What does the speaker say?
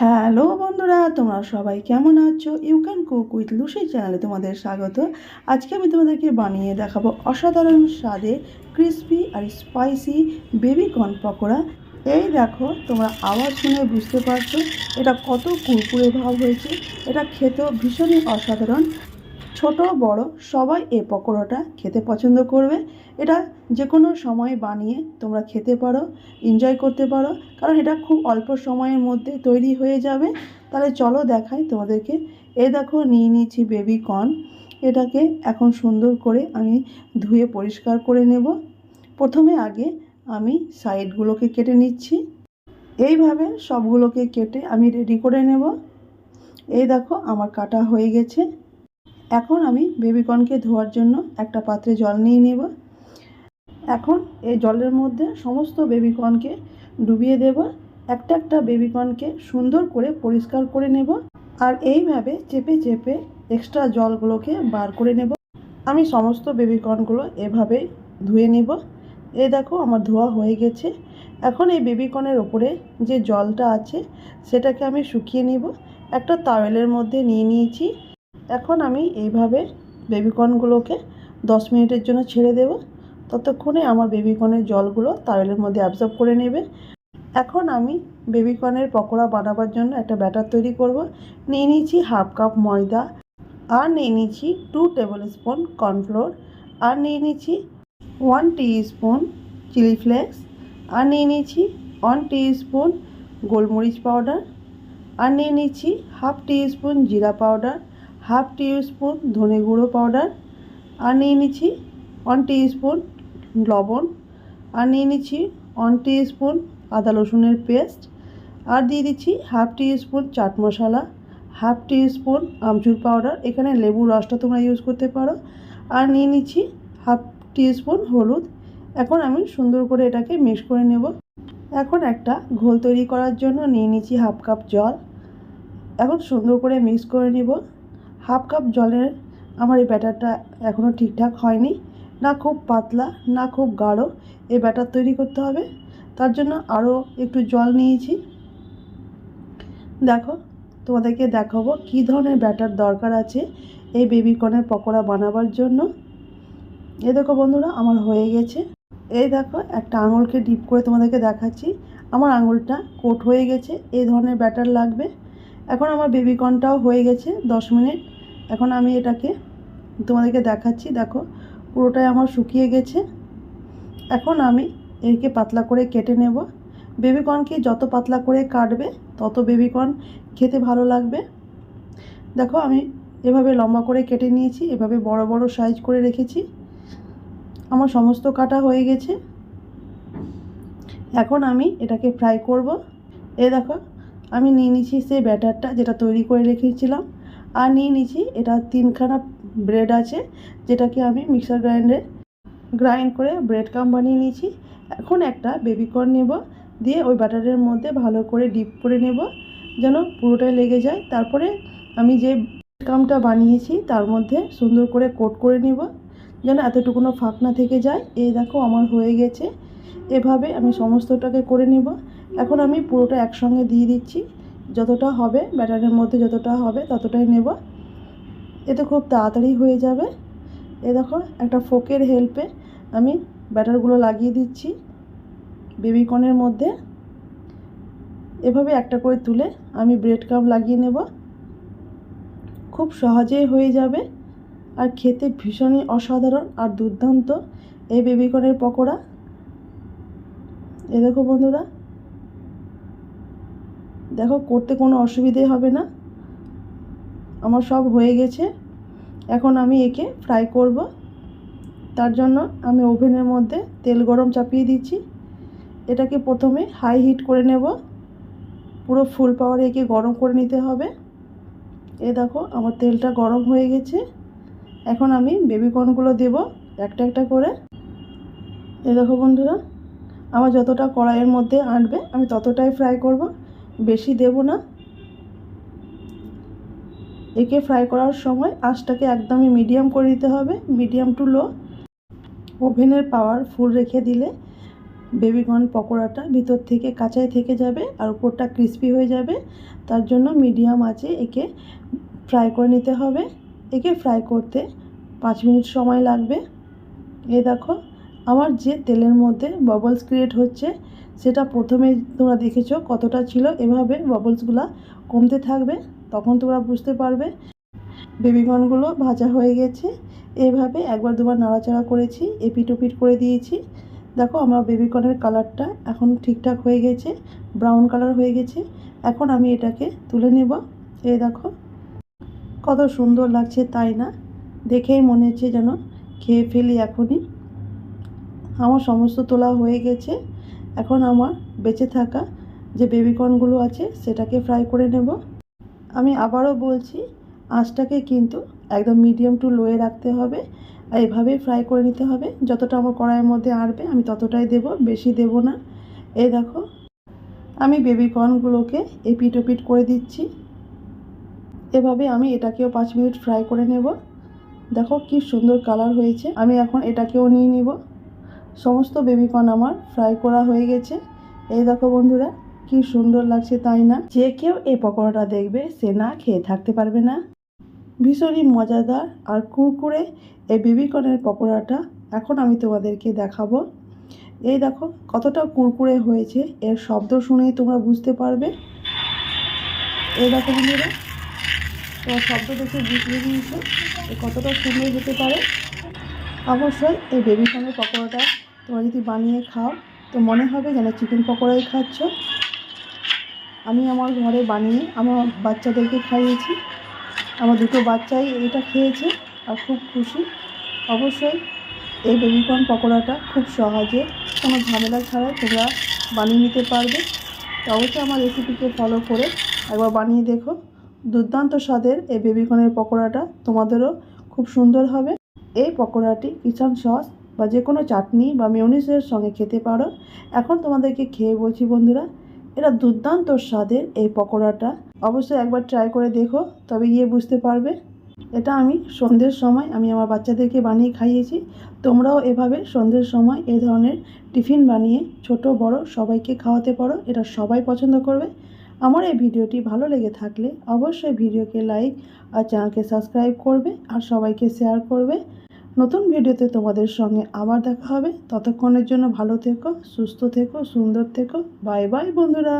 Hello বন্ধুরা, তোমরা সবাই কেমন আছো? You can cook with Lucy চ্যানেলে তোমাদের স্বাগত। আজকে আমি তোমাদেরকে বানিয়ে দেখাবো অসাধারণ স্বাদে ক্রিসপি আর স্পাইসি বেবি কর্ন পকোড়া। এই দেখো, তোমরা আওয়াজ শুনে বুঝতে পারছ এটা কত কুরকুরে ভাব হয়েছে। এটা খেতেও ভীষণই অসাধারণ। ছোট, বড়, সবাই এই পকোড়াটা খেতে পছন্দ করবে। এটা যে কোনো সময় বানিয়ে তোমরা খেতে পারো এনজয় করতে পারো, কারণ এটা খুব অল্প সময়ের মধ্যে তৈরি হয়ে যাবে। তাহলে চলো দেখাই তোমাদেরকে। এ দেখো, নিয়ে নিয়েছি বেবি কর্ন এটাকে এখন সুন্দর করে আমি ধুয়ে পরিষ্কার করে নেব। প্রথমে আগে আমি সাইডগুলোকে কেটে নিচ্ছি। এইভাবে সবগুলোকে কেটে আমি রেডি করে নেব। এই দেখো, আমার কাটা হয়ে গেছে। এখন আমি বেবিকর্নকে ধোয়ার জন্য একটা পাত্রে জল নিয়ে নেব। এখন এই জলের মধ্যে সমস্ত বেবিকর্নকে ডুবিয়ে দেব। একটা একটা বেবিকর্নকে সুন্দর করে পরিষ্কার করে নেব আর এইভাবে চেপে চেপে এক্সট্রা জলগুলোকে বার করে নেব। আমি সমস্ত বেবিকর্নগুলো এভাবেই ধুয়ে নেব। এই দেখো আমার ধোয়া হয়ে গেছে। এখন এই বেবিকর্নের ওপরে যে জলটা আছে সেটাকে আমি শুকিয়ে নিব। একটা তাওয়েলের মধ্যে নিয়ে নিয়েছি। এখন আমি এইভাবে বেবিকর্নগুলোকে দশ মিনিটের জন্য ছেড়ে দেব। ততক্ষণে আমার বেবিকর্নের জলগুলো তাওয়েলের মধ্যে অ্যাবজর্ব করে নেবে। এখন আমি বেবিকর্নের পকোড়া বানাবার জন্য একটা ব্যাটার তৈরি করব। নিয়ে নিয়েছি হাফ কাপ ময়দা, আর নিয়ে নিয়েছি টু টেবিল স্পুন কর্নফ্লোর আর নিয়ে নিয়েছি ওয়ান স্পুন চিলি ফ্লেক্স আর নিয়ে নিয়েছি ওয়ান স্পুন গোলমরিচ পাউডার আর নিয়ে নিচ্ছি হাফ স্পুন জিরা পাউডার হাফ স্পুন ধনে গুঁড়ো পাউডার আর নিয়ে নিচ্ছি ওয়ান স্পুন লবণ আর নিয়ে নিচ্ছি ওয়ান স্পুন আদা রসুনের পেস্ট আর দিয়ে দিচ্ছি half spoon chaat masala half spoon amchur powder এখানে লেবুর রসটা তোমরা ইউজ করতে পারো। আর নিয়ে নিচ্ছি হাফ স্পুন হলুদ, এখন আমি সুন্দর করে এটাকে মিক্স করে নেব। এখন একটা ঘোল তৈরি করার জন্য নিয়ে নিচ্ছি হাফ কাপ জল। এখন সুন্দর করে মিক্স করে নেব। হাফ কাপ জলের, আমার এই ব্যাটারটা এখনও ঠিকঠাক হয়নি। না খুব পাতলা, না খুব গাঢ় এই ব্যাটার তৈরি করতে হবে। তার জন্য আরও একটু জল নিয়েছি। দেখো, তোমাদেরকে দেখাবো কী ধরনের ব্যাটার দরকার আছে এই বেবিকর্নের পকোড়া বানাবার জন্য। এ দেখো বন্ধুরা, আমার হয়ে গেছে। এই দেখো, একটা আঙুলকে ডিপ করে তোমাদেরকে দেখাচ্ছি। আমার আঙুলটা কোট হয়ে গেছে, এই ধরনের ব্যাটার লাগবে। এখন আমার বেবিকর্নটাও হয়ে গেছে, দশ মিনিট। এখন আমি এটাকে তোমাদেরকে দেখাচ্ছি। দেখো পুরোটাই আমার শুকিয়ে গেছে। এখন আমি একে পাতলা করে কেটে নেব। বেবিকর্নকে যত পাতলা করে কাটবে, তত বেবিকর্ন খেতে ভালো লাগবে। দেখো আমি এভাবে লম্বা করে কেটে নিয়েছি, এভাবে বড় বড় সাইজ করে রেখেছি। আমার সমস্ত কাটা হয়ে গেছে। এখন আমি এটাকে ফ্রাই করব। এ দেখো, আমি নিয়ে নিচ্ছি সেই ব্যাটারটা যেটা তৈরি করে রেখেছিলাম। আর নিয়ে নিচ্ছি এটা তিনখানা ব্রেড আছে, যেটাকে আমি মিক্সার গ্রাইন্ডে গ্রাইন্ড করে ব্রেড কাম বানিয়ে নিয়েছি। এখন একটা বেবিকর্ন নেব, দিয়ে ওই ব্যাটারের মধ্যে ভালো করে ডিপ করে নেব, যেন পুরোটাই লেগে যায়। তারপরে আমি যে কামটা বানিয়েছি, তার মধ্যে সুন্দর করে কোট করে নেব, যেন এতটুকুনো ফাঁক না থেকে যায়। এই দেখো আমার হয়ে গেছে। এভাবে আমি সমস্তটাকে করে নেব। এখন আমি পুরোটা একসঙ্গে দিয়ে দিচ্ছি। যতটা হবে ব্যাটারের মধ্যে যতটা হবে, ততটাই নেব। এতে খুব তাড়াতাড়ি হয়ে যাবে। এ দেখো, একটা ফোকের হেল্পে আমি ব্যাটারগুলো লাগিয়ে দিচ্ছি বেবিকর্নের মধ্যে। এভাবে একটা করে তুলে আমি ব্রেড কাপ লাগিয়ে নেব। খুব সহজেই হয়ে যাবে। আর খেতে ভীষণই অসাধারণ আর দুর্দান্ত এই বেবিকর্নের পকোড়া। এ দেখো বন্ধুরা, দেখো, করতে কোনো অসুবিধে হবে না। আমার সব হয়ে গেছে। এখন আমি একে ফ্রাই করব। তার জন্য আমি ওভেনের মধ্যে তেল গরম চাপিয়ে দিচ্ছি। এটাকে প্রথমে হাই হিট করে নেব। পুরো ফুল পাওয়ারে একে গরম করে নিতে হবে। এ দেখো, আমার তেলটা গরম হয়ে গেছে। এখন আমি বেবিকর্নগুলো দেব একটা একটা করে। এ দেখো বন্ধুরা, আমার যতটা কড়াইয়ের মধ্যে আনবে আমি ততটাই ফ্রাই করব। বেশি দেব না। একে ফ্রাই করার সময় আঁচটাকে একদমই মিডিয়াম করে দিতে হবে মিডিয়াম টু লো ওভেনের পাওয়ার ফুল রেখে দিলে বেবিকর্ন পকোড়াটা ভিতর থেকে কাঁচাই থেকে যাবে আর উপরটা ক্রিস্পি হয়ে যাবে। তার জন্য মিডিয়াম আছে একে ফ্রাই করে নিতে হবে। একে ফ্রাই করতে পাঁচ মিনিট সময় লাগবে। এ দেখো, আমার যে তেলের মধ্যে ববলস ক্রিয়েট হচ্ছে, সেটা প্রথমে তোমরা দেখেছ কতটা ছিল। এভাবে ববলসগুলা কমতে থাকবে। তখন তোমরা বুঝতে পারবে। বেবিকর্নগুলো ভাজা হয়ে গেছে। এভাবে একবার দুবার নাড়াচাড়া করেছি এপিট ওপিট করে দিয়েছি। দেখো আমার বেবিকর্নের কালারটা এখন ঠিকঠাক হয়ে গেছে, ব্রাউন কালার হয়ে গেছে। এখন আমি এটাকে তুলে নেব। এই দেখো, কত সুন্দর লাগছে তাই না? দেখেই মনে হচ্ছে যেন খেয়ে ফেলি এখনই। আমার সমস্ত তোলা হয়ে গেছে। এখন আমার বেঁচে থাকা যে বেবিকর্নগুলো আছে, সেটাকে ফ্রাই করে নেব। আমি আবারও বলছি, আঁচটাকে কিন্তু একদম মিডিয়াম টু লোয়ে রাখতে হবে। আর এভাবেই ফ্রাই করে নিতে হবে। যতটা আমার কড়াইয়ের মধ্যে আড়বে আমি ততটাই দেব, বেশি দেব না। এই দেখো, আমি বেবি বেবিকর্নগুলোকে এপিট ওপিট করে দিচ্ছি। এভাবে আমি এটাকেও পাঁচ মিনিট ফ্রাই করে নেব। দেখো কি সুন্দর কালার হয়েছে। আমি এখন এটাকেও নিয়ে নিব। সমস্ত বেবিকর্ন আমার ফ্রাই করা হয়ে গেছে। এই দেখো বন্ধুরা কি সুন্দর লাগছে তাই না? যে কেউ এই পকোড়াটা দেখবে, সে না খেয়ে থাকতে পারবে না। ভীষণই মজাদার। আর কুরকুরে, এই বেবিকর্নের পকোড়াটা, এখন আমি তোমাদেরকে দেখাবো। এই দেখো, কতটা কুরকুরে হয়েছে। এর শব্দ শুনেই তোমরা বুঝতে পারবে। এই দেখো বন্ধুরা, তোমার শব্দ দেখে বুঝতে দিয়েছ এ কতটা সুন্দর হতে পারে। অবশ্যই এই বেবিকর্নের পকোড়াটা তোমরা যদি বানিয়ে খাও, তো মনে হবে যেন চিকেন পকোড়াই খাচ্ছ। আমি আমার ঘরে বানিয়ে, আমার বাচ্চাদেরকে খাইয়েছি। আমার দুটো বাচ্চাই এটা খেয়েছে আর খুব খুশি। অবশ্যই এই বেবিকর্ন পকোড়াটা খুব সহজে কোনো ঝামেলা ছাড়াই তোমরা বানিয়ে নিতে পারবে। তো অবশ্যই আমার রেসিপিকে ফলো করে একবার বানিয়ে দেখো। দুর্দান্ত স্বাদের এই বেবিকর্নের পকোড়াটা তোমাদেরও খুব সুন্দর হবে। এই পকোড়াটি কিষান সস বা যে কোনো চাটনি বা মেয়নিসের সঙ্গে খেতে পারো। এখন তোমাদেরকে খেয়ে বলছি বন্ধুরা এটা দুর্দান্ত স্বাদের এই পকোড়াটা। অবশ্যই একবার ট্রাই করে দেখো, তবে গিয়ে বুঝতে পারবে। এটা আমি সন্ধ্যের সময় আমি আমার বাচ্চাদেরকে বানিয়ে খাইয়েছি। তোমরাও এভাবে সন্ধ্যের সময় এ ধরনের টিফিন বানিয়ে ছোট, বড় সবাইকে খাওয়াতে পারো। এটা সবাই পছন্দ করবে। আমার এই ভিডিওটি ভালো লেগে থাকলে অবশ্যই ভিডিওকে লাইক আর চ্যানেলকে সাবস্ক্রাইব করবে আর সবাইকে শেয়ার করবে। নতুন ভিডিওতে তোমাদের সঙ্গে আবার দেখা হবে। ততক্ষণের জন্য ভালো থেকো, সুস্থ থেকো, সুন্দর থেকো। বাই বাই বন্ধুরা।